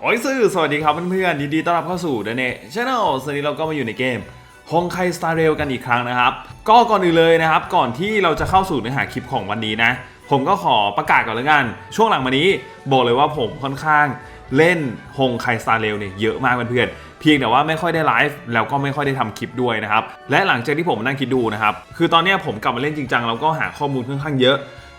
โอ้ยซื่อสวัสดีครับเพื่อนๆยินดีต้อนรับเข้าสู่เดเน่ช n แนลสวัสดีเราก็มาอยู่ในเกมฮงไคสตาร์เรลกันอีกครั้งนะครับ ก็ก่อนอื่นเลยนะครับ ก่อนที่เราจะเข้าสู่เนื้อหาคลิปของวันนี้นะ ผมก็ขอประกาศก่อนแล้วกัน ช่วงหลังมานี้บอกเลยว่าผมค่อนข้างเล่นฮงไคสตาร์เรลเนี่ยเยอะมากเพื่อนๆเพียงแต่ว่าไม่ค่อยได้ไลฟ์แล้วก็ไม่ค่อยได้ทำคลิปด้วยนะครับ และหลังจากที่ผมนั่งคิดดูนะครับ คือตอนนี้ผมกลับมาเล่นจริงจังแล้วก็หาข้อมูลค่อนข้างเยอะ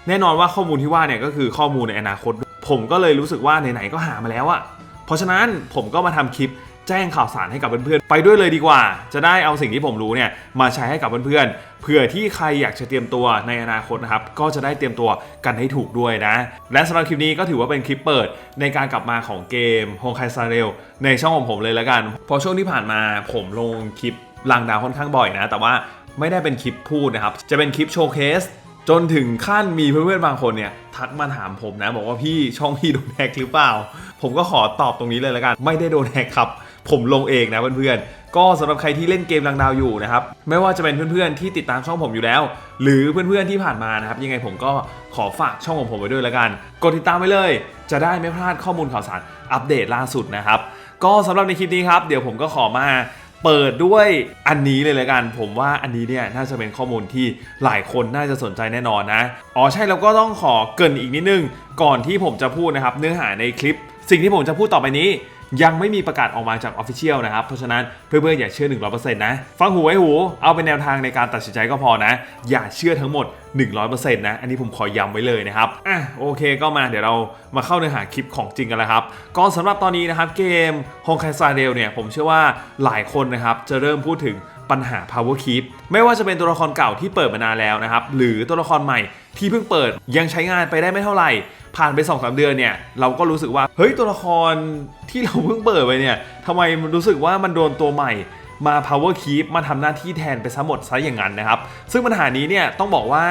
แน่นอนว่าข้อมูลที่ว่าเนี่ยก็คือข้อมูลในอนาคต ผมก็เลยรู้สึกว่าไหนๆก็หามาแล้วอะ เพราะฉะนั้นผมก็มาทำคลิปแจ้งข่าวสารให้กับเพื่อนๆ ไปด้วยเลยดีกว่า จะได้เอาสิ่งที่ผมรู้เนี่ยมาใช้ให้กับเพื่อนๆ เผื่อที่ใครอยากจะเตรียมตัวในอนาคตนะครับ ก็จะได้เตรียมตัวกันให้ถูกด้วยนะ และสำหรับคลิปนี้ก็ถือว่าเป็นคลิปเปิดในการกลับมาของเกม h o n k a i Star e l ในช่องของผมเลยแล้วกันพราะช่วงที่ผ่านมาผมลงคลิปลังดาวค่อนข้างบ่อยนะ แต่ว่าไม่ได้เป็นคลิปพูดนะครับ จะเป็นคลิปโชว์เคส จนถึงขั้นมีเพื่อนๆบางคนเนี่ยทักมาถามผมนะ บอกว่าพี่ช่องพี่โดนแฮกหรือเปล่า ผมก็ขอตอบตรงนี้เลยละกัน ไม่ได้โดนแฮกครับ ผมลงเองนะเพื่อนๆ ก็สำหรับใครที่เล่นเกมลังดาวอยู่นะครับ ไม่ว่าจะเป็นเพื่อนๆที่ติดตามช่องผมอยู่แล้ว หรือเพื่อนๆที่ผ่านมานะครับ ยังไงผมก็ขอฝากช่องของผมไว้ด้วยละกัน กดติดตามไว้เลย จะได้ไม่พลาดข้อมูลข่าวสารอัปเดตล่าสุดนะครับ ก็สำหรับในคลิปนี้ครับ เดี๋ยวผมก็ขอมา เปิดด้วยอันนี้เลยละกัน ผมว่าอันนี้เนี่ยน่าจะเป็นข้อมูลที่หลายคนน่าจะสนใจแน่นอนนะอ๋อใช่แล้วก็ต้องขอเกินอีกนิดนึง ก่อนที่ผมจะพูดนะครับ เนื้อหาในคลิป สิ่งที่ผมจะพูดต่อไปนี้ ยังไม่มีประกาศออกมาจาก Official นะครับ เพราะฉะนั้นเพื่อนๆอย่าเชื่อ 100%นะ ฟังหูไว้หู เอาเป็นแนวทางในการตัดสินใจก็พอนะ อย่าเชื่อทั้งหมด 100%นะ อันนี้ผมขอย้ำไว้เลยนะครับ อะโอเคก็มาเดี๋ยวเรามาเข้าเนื้อหาคลิปของจริงกันแล้วครับ ก็สำหรับตอนนี้นะครับเกม h o n k a i Star Rail เนี่ยผมเชื่อว่าหลายคนนะครับจะเริ่มพูดถึงปัญหา power keep ไม่ว่าจะเป็นตัวละครเก่าที่เปิดมานานแล้วนะครับ หรือตัวละครใหม่ที่เพิ่งเปิดยังใช้งานไปได้ไม่เท่าไหร่ ผ่านไป2อสเดือนเนี่ยเราก็รู้สึกว่าเฮ้ยตัวละครที่เราเพิ่งเปิดไปเนี่ยทำไมมันรู้สึกว่ามันโดนตัวใหม่มา power keep มาทำหน้าที่แทนไปซะหมดซะอย่างนั้นนะครับ ซึ่งปัญหานี้เนี่ยต้องบอกว่า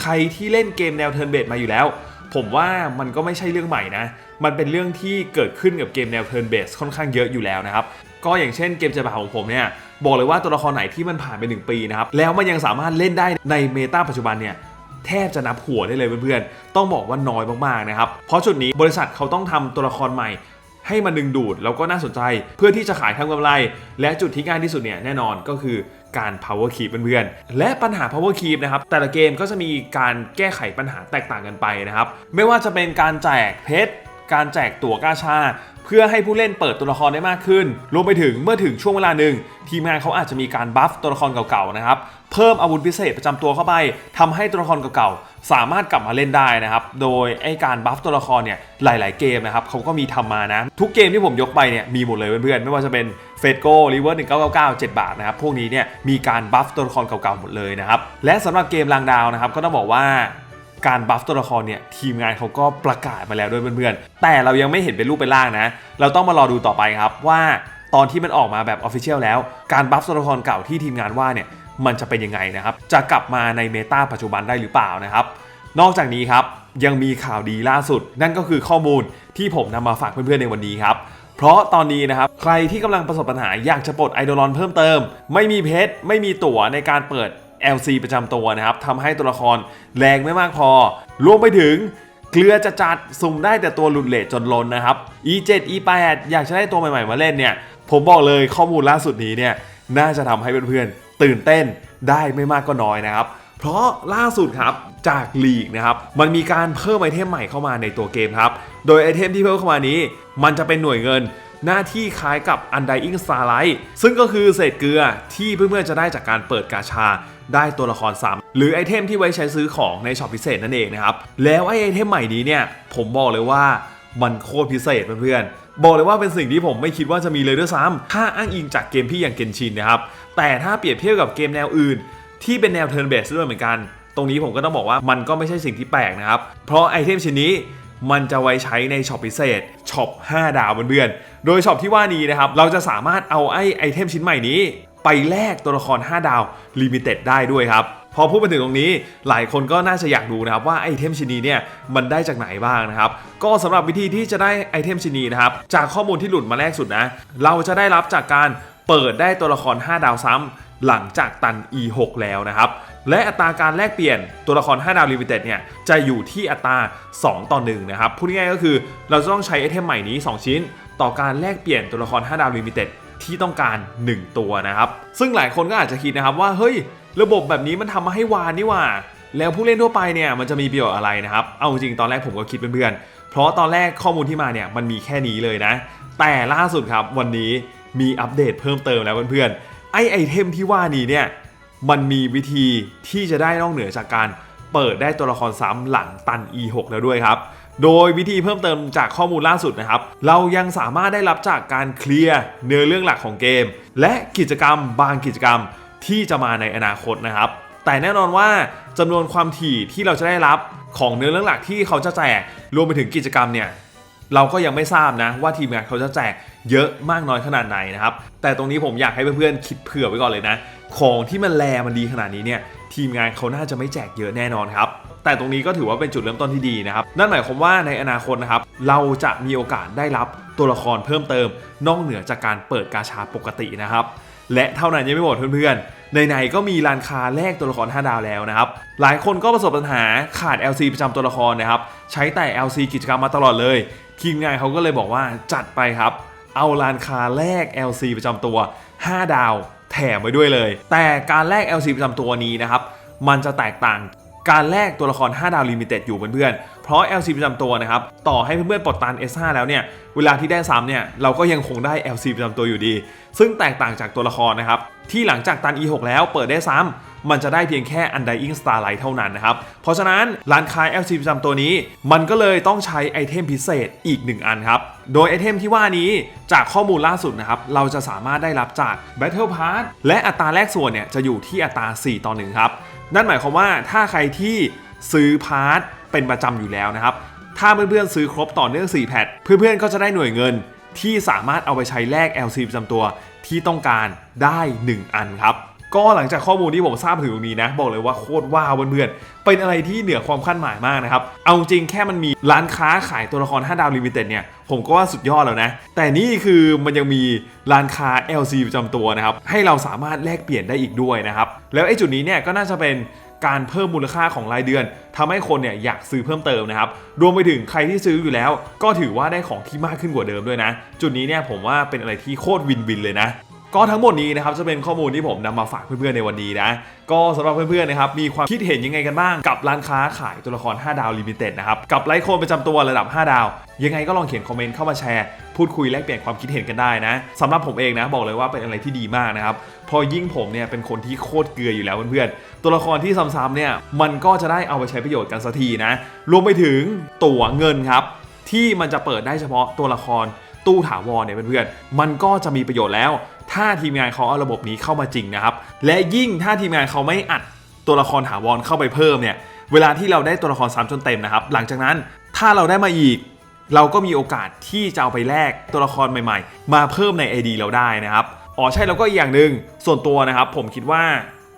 ใครที่เล่นเกมแนว turn based มาอยู่แล้ว ผมว่ามันก็ไม่ใช่เรื่องใหม่นะ มันเป็นเรื่องที่เกิดขึ้นกับเกมแนว turn based ค่อนข้างเยอะอยู่แล้วนะครับก็อย่างเช่นเกมเจบาของผมเนี่ยบอกเลยว่าตัวละครไหนที่มันผ่านไป 1 ปีนะครับแล้วมันยังสามารถเล่นได้ในเมตาปัจจุบันเนี่ย แทบจะนับหัวได้เลยเพื่อนๆ ต้องบอกว่าน้อยมากๆนะครับ เพราะจุดนี้บริษัทเขาต้องทำตัวละครใหม่ ให้มันดึงดูดแล้วก็น่าสนใจเพื่อที่จะขายทำกำไร และจุดที่ง่ายที่สุดเนี่ยแน่นอนก็คือการ power keep เพื่อนๆ และปัญหา power keep นะครับ แต่ละเกมก็จะมีการแก้ไขปัญหาแตกต่างกันไปนะครับ ไม่ว่าจะเป็นการแจกเพชร การแจกตั๋วกาชา เพื่อให้ผู้เล่นเปิดตัวละครได้มากขึ้น รวมไปถึงเมื่อถึงช่วงเวลาหนึ่ง ทีมงานเขาอาจจะมีการบัฟตัวละครเก่าๆนะครับเพิ่มอาวุธพิเศษประจำตัวเข้าไปทำให้ตัวละครเก่าๆสามารถกลับมาเล่นได้นะครับโดยไอการบัฟตัวละครเนี่ยหลาย ๆเกมนะครับเขาก็มีทำมานะ ทุกเกมที่ผมยกไปเนี่ยมีหมดเลยเพื่อนๆไม่ว่าจะเป็นเฟดโก้ริเวอร์หนึ่งเก้าเก้าเก้าเจ็ดบาทนะครับพวกนี้เนี่ยมีการบัฟตัวละครเก่าๆหมดเลยนะครับและสำหรับเกมลางดาวนะครับก็ต้องบอกว่า การบัฟตัวละครเนี่ยทีมงานเขาก็ประกาศมาแล้วด้วยเพื่อนๆ แต่เรายังไม่เห็นเป็นรูปเป็นร่างนะ เราต้องมารอดูต่อไปครับว่าตอนที่มันออกมาแบบออฟฟิเชียลแล้ว การบัฟตัวละครเก่าที่ทีมงานว่าเนี่ยมันจะเป็นยังไงนะครับ จะกลับมาในเมตาปัจจุบันได้หรือเปล่านะครับ นอกจากนี้ครับยังมีข่าวดีล่าสุด นั่นก็คือข้อมูลที่ผมนำมาฝากเพื่อนๆในวันนี้ครับเพราะตอนนี้นะครับ ใครที่กำลังประสบปัญหาอยากจะปลดไอดอลอนเพิ่มเติม ไม่มีเพชรไม่มีตั๋วในการเปิด LC ประจำตัวนะครับทำให้ตัวละครแรงไม่มากพอ รวมไปถึงเกลือจะจัดสุ่มได้แต่ตัวหลุดเลทจนล้นนะครับ E7 E8 อยากจะได้ตัวใหม่ๆมาเล่นเนี่ย ผมบอกเลยข้อมูลล่าสุดนี้เนี่ยน่าจะทำให้เพื่อนๆตื่นเต้นได้ไม่มากก็น้อยนะครับ เพราะล่าสุดครับจากลีกนะครับมันมีการเพิ่มไอเทมใหม่เข้ามาในตัวเกมครับ โดยไอเทมที่เพิ่มเข้ามานี้ มันจะเป็นหน่วยเงินหน้าที่คล้ายกับ Undying Starlight ซึ่งก็คือเศษเกลือที่เพื่อนๆจะได้จากการเปิดกาชา ได้ตัวละครซ้ำหรือไอเทมที่ไว้ใช้ซื้อของในช็อปพิเศษนั่นเองนะครับ แล้วไอไอเทมใหม่นี้เนี่ยผมบอกเลยว่ามันโคตรพิเศษเพื่อนๆบอกเลยว่าเป็นสิ่งที่ผมไม่คิดว่าจะมีเลยด้วยซ้ำถ้าอ้างอิงจากเกมที่อย่างเกนชินนะครับ แต่ถ้าเปรียบเทียบกับเกมแนวอื่น ที่เป็นแนวเทิร์นเบสด้วยเหมือนกัน ตรงนี้ผมก็ต้องบอกว่ามันก็ไม่ใช่สิ่งที่แปลกนะครับ เพราะไอเทมชิ้นนี้มันจะไว้ใช้ในช็อปพิเศษช็อป 5 ดาวเพื่อนๆ โดยช็อปที่ว่านี้นะครับ เราจะสามารถเอาไอไอเทมชิ้นใหม่นี้ ไปแลกตัวละคร 5 ดาวลิมิเต็ดได้ด้วยครับ พอพูดมาถึงตรงนี้หลายคนก็น่าจะอยากดูนะครับว่าไอเทมชินีเนี่ยมันได้จากไหนบ้างนะครับ ก็สำหรับวิธีที่จะได้ไอเทมชินีนะครับจากข้อมูลที่หลุดมาแรกสุดนะ เราจะได้รับจากการเปิดได้ตัวละคร 5 ดาวซ้ำหลังจากตัน E6 แล้วนะครับและอัตราการแลกเปลี่ยนตัวละคร 5 ดาวลิมิเต็ดเนี่ยจะอยู่ที่อัตรา 2 ต่อ 1 นะครับ พูดง่ายก็คือเราจะต้องใช้ไอเทมใหม่นี้ 2 ชิ้น ต่อการแลกเปลี่ยนตัวละคร 5 ดาวลิมิเต็ด ที่ต้องการ 1 ตัวนะครับ ซึ่งหลายคนก็อาจจะคิดนะครับว่าเฮ้ย ระบบแบบนี้มันทำมาให้วานนี่ว่า แล้วผู้เล่นทั่วไปเนี่ยมันจะมีประโยชน์อะไรนะครับ เอาจริงตอนแรกผมก็คิดเพื่อนๆ เพราะตอนแรกข้อมูลที่มาเนี่ยมันมีแค่นี้เลยนะ แต่ล่าสุดครับวันนี้มีอัปเดตเพิ่มเติมแล้วเพื่อนๆ ไอไอเทมที่ว่านี้เนี่ยมันมีวิธีที่จะได้นอกเหนือจากการเปิดได้ตัวละครซ้ำหลังตัน E6 แล้วด้วยครับ โดยวิธีเพิ่มเติมจากข้อมูลล่าสุดนะครับ เรายังสามารถได้รับจากการเคลียร์เนื้อเรื่องหลักของเกม และกิจกรรมบางกิจกรรมที่จะมาในอนาคตนะครับ แต่แน่นอนว่าจำนวนความถี่ที่เราจะได้รับของเนื้อเรื่องหลักที่เขาจะแจกรวมไปถึงกิจกรรมเนี่ยเราก็ยังไม่ทราบนะว่าทีมงานเขาจะแจก เยอะมากน้อยขนาดไหนนะครับ แต่ตรงนี้ผมอยากให้เพื่อนๆคิดเผื่อไว้ก่อนเลยนะ ของที่มันแลมันดีขนาดนี้เนี่ยทีมงานเขาน่าจะไม่แจกเยอะแน่นอนครับแต่ตรงนี้ก็ถือว่าเป็นจุดเริ่มต้นที่ดีนะครับ นั่นหมายความว่าในอนาคตนะครับ เราจะมีโอกาสได้รับตัวละครเพิ่มเติม นอกเหนือจากการเปิดกาชาปกตินะครับ และเท่านั้นยังไม่หมดเพื่อนๆในๆก็มีร้านค้าแลกตัวละคร 5 ดาวแล้วนะครับ หลายคนก็ประสบปัญหาขาด LC ประจำตัวละครนะครับ ใช้แต่ LC กิจกรรมมาตลอดเลย ทีมงานเขาก็เลยบอกว่าจัดไปครับ เอาร้านคาแลก LC ประจำตัว 5 ดาวแถมไว้ด้วยเลย แต่การแลก LC ประจำตัวนี้นะครับ มันจะแตกต่างการแลกตัวละคร 5 ดาวลิมิเต็ดอยู่เพื่อนๆ เพราะ LC ประจำตัวนะครับ ต่อให้เพื่อนๆปลดตัน S5 แล้วเนี่ย เวลาที่ได้ซ้ำเนี่ย เราก็ยังคงได้ LC ประจำตัวอยู่ดี ซึ่งแตกต่างจากตัวละครนะครับ ที่หลังจากตัน E6 แล้วเปิดได้ซ้ำ มันจะได้เพียงแค่ Undying Starlight เท่านั้นนะครับ เพราะฉะนั้นร้านค้า LC ประจำตัวนี้ มันก็เลยต้องใช้ไอเทมพิเศษอีก 1 อันครับ โดยไอเทมที่ว่านี้จากข้อมูลล่าสุดนะครับ เราจะสามารถได้รับจาก Battle Pass และอัตราแลกส่วนเนี่ยจะอยู่ที่อัตรา 4 ต่อ 1 ครับ นั่นหมายความว่าถ้าใครที่ซื้อพาร์ทเป็นประจำอยู่แล้วนะครับ ถ้าเพื่อนๆซื้อครบต่อเนื่อง 4 แพทเพื่อนๆก็จะได้หน่วยเงินที่สามารถเอาไปใช้แลก LC ประจำตัวที่ต้องการได้ 1 อันครับ ก็หลังจากข้อมูลที่ผมทราบถึงตรงนี้นะ บอกเลยว่าโคตรว้าวเพื่อนๆเป็นอะไรที่เหนือความคาดหมายมากนะครับ เอาจริงแค่มันมีร้านค้าขายตัวละคร 5 ดาวลิมิเต็ดเนี่ย ผมก็ว่าสุดยอดแล้วนะ แต่นี่คือมันยังมีร้านค้า LC ประจำตัวนะครับ ให้เราสามารถแลกเปลี่ยนได้อีกด้วยนะครับ แล้วไอ้จุดนี้เนี่ยก็น่าจะเป็นการเพิ่มมูลค่าของรายเดือนทำให้คนเนี่ยอยากซื้อเพิ่มเติมนะครับ รวมไปถึงใครที่ซื้ออยู่แล้ว ก็ถือว่าได้ของที่มากขึ้นกว่าเดิมด้วยนะ จุดนี้เนี่ยผมว่าเป็นอะไรที่โคตรวินวินเลยนะ ก็ทั้งหมดนี้นะครับจะเป็นข้อมูลที่ผมนำมาฝากเพื่อนๆในวันนี้นะก็สำหรับเพื่อนๆนะครับมีความคิดเห็นยังไงกันบ้างกับร้านค้าขายตัวละคร 5 ดาวลิมิเต็ดนะครับกับไลค์โคนประจำตัวระดับ 5 ดาว ยังไงก็ลองเขียนคอมเมนต์เข้ามาแชร์ พูดคุยแลกเปลี่ยนความคิดเห็นกันได้นะสำหรับผมเองนะบอกเลยว่าเป็นอะไรที่ดีมากนะครับพอยิ่งผมเนี่ยเป็นคนที่โคตรเกลืออยู่แล้วเพื่อนๆตัวละครที่ซ้ำๆเนี่ยมันก็จะได้เอาไปใช้ประโยชน์กันสักทีนะรวมไปถึงตั๋วเงินครับที่มันจะเปิดได้เฉพาะตัวละครตู้ถาวรเนี่ยเพื่อนๆมันก็จะมีประโยชน์แล้ว ถ้าทีมงานเขาเอาระบบนี้เข้ามาจริงนะครับ และยิ่งถ้าทีมงานเขาไม่อัดตัวละครถาวรเข้าไปเพิ่มเนี่ย เวลาที่เราได้ตัวละครซ้ำจนเต็มนะครับ หลังจากนั้นถ้าเราได้มาอีก เราก็มีโอกาสที่จะเอาไปแลกตัวละครใหม่ๆ มาเพิ่มใน AD เราได้นะครับอ๋อใช่แล้วก็อีกอย่างหนึ่งส่วนตัวนะครับผมคิดว่า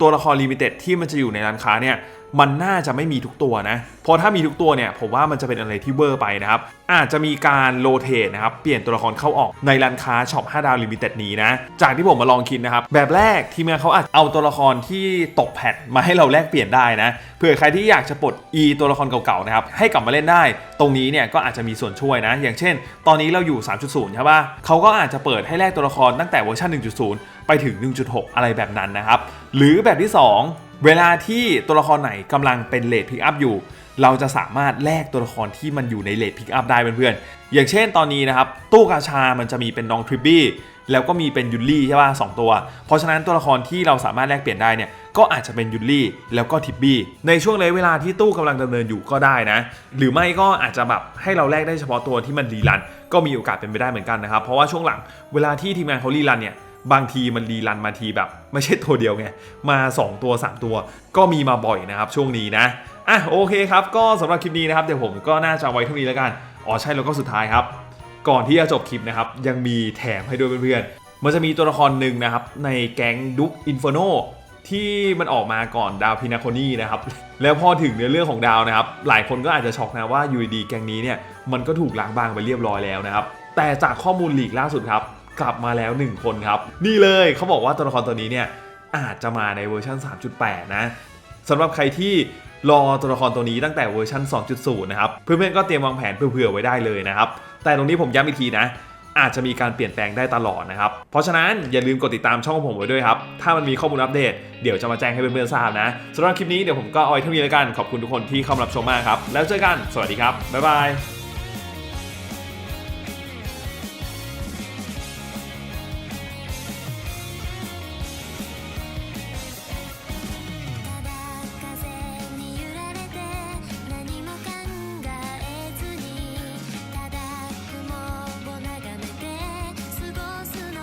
ตัวละครลิมิเต็ดที่มันจะอยู่ในร้านค้าเนี่ย มันน่าจะไม่มีทุกตัวนะเพราะถ้ามีทุกตัวเนี่ยผมว่ามันจะเป็นอะไรที่เวอร์ไปนะครับ อาจจะมีการโรเตทนะครับ เปลี่ยนตัวละครเข้าออกในร้านค้าช็อป5ดาวลิมิเต็ดนี้นะ จากที่ผมมาลองคิดนะครับ แบบแรกทีมงานเขาอาจเอาตัวละครที่ตกแพทมาให้เราแลกเปลี่ยนได้นะเผื่อใครที่อยากจะปลด E ตัวละครเก่าๆนะครับให้กลับมาเล่นได้ ตรงนี้เนี่ยก็อาจจะมีส่วนช่วยนะ อย่างเช่น ตอนนี้เราอยู่ 3.0 ใช่ป่ะเขาก็อาจจะเปิดให้แลกตัวละครตั้งแต่เวอร์ชัน1.0 ไปถึง 1.6 อะไรแบบนั้นนะครับหรือแบบที่ 2 เวลาที่ตัวละครไหนกำลังเป็นเลดพิกอัพอยู่ เราจะสามารถแลกตัวละครที่มันอยู่ในเลดพิกอัพได้เพื่อนๆ อย่างเช่นตอนนี้นะครับ ตู้กาชา มันจะมีเป็นน้องทริปบี้แล้วก็มีเป็นยุลลี่ใช่ป่ะสองตัว เพราะฉะนั้นตัวละครที่เราสามารถแลกเปลี่ยนได้เนี่ยก็อาจจะเป็นยุลลี่แล้วก็ทิปบี้ในช่วงระยะเวลาที่ตู้กำลังดำเนินอยู่ก็ได้นะ หรือไม่ก็อาจจะแบบให้เราแลกได้เฉพาะตัวที่มันรีรัน ก็มีโอกาสเป็นไปได้เหมือนกันนะครับ เพราะว่าช่วงหลังเวลาที่ทีมงานเขารีรันเนี่ย บางทีมันรีรันมาทีแบบ ไม่ใช่ตัวเดียวไง มา 2 ตัว 3 ตัว ก็มีมาบ่อยนะครับช่วงนี้นะ อะโอเคครับ ก็สำหรับคลิปนี้นะครับเดี๋ยวผมก็น่าจะไว้เท่านี้แล้วกันอ๋อใช่แล้วก็สุดท้ายครับ ก่อนที่จะจบคลิปนะครับยังมีแถมให้ด้วยเพื่อนๆมันจะมีตัวละครหนึ่งนะครับในแก๊งดุ๊กอินฟ r โนที่มันออกมาก่อนดาวพินาโคนี่นะครับ แล้วพอถึงเนื้อเรื่องของดาวนะครับ หลายคนก็อาจจะช็อกนะว่ายูดีแก๊งนี้เนี่ย มันก็ถูกล้างบางไปเรียบร้อยแล้วนะครับ แต่จากข้อมูลหลีกล่าสุดครับ กลับมาแล้ว 1 คนครับ นี่เลยเขาบอกว่าตัวละครตัวนี้เนี่ยอาจจะมาในเวอร์ชัน3.8 นะสำหรับใครที่รอตัวละครตัวนี้ตั้งแต่เวอร์ชัน2.0 นะครับ เพื่อนๆก็เตรียมวางแผนเผื่อๆไว้ได้เลยนะครับ แต่ตรงนี้ผมย้ำอีกทีนะ อาจจะมีการเปลี่ยนแปลงได้ตลอดนะครับ เพราะฉะนั้นอย่าลืมกดติดตามช่องของผมไว้ด้วยครับ ถ้ามันมีข้อมูลอัปเดต เดี๋ยวจะมาแจ้งให้เพื่อนๆทราบนะสำหรับคลิปนี้เดี๋ยวผมก็เอาไว้เท่านี้แล้วกัน ขอบคุณทุกคนที่เข้ามารับชมมากครับ แล้วเจอกัน สวัสดีครับ บ๊ายบาย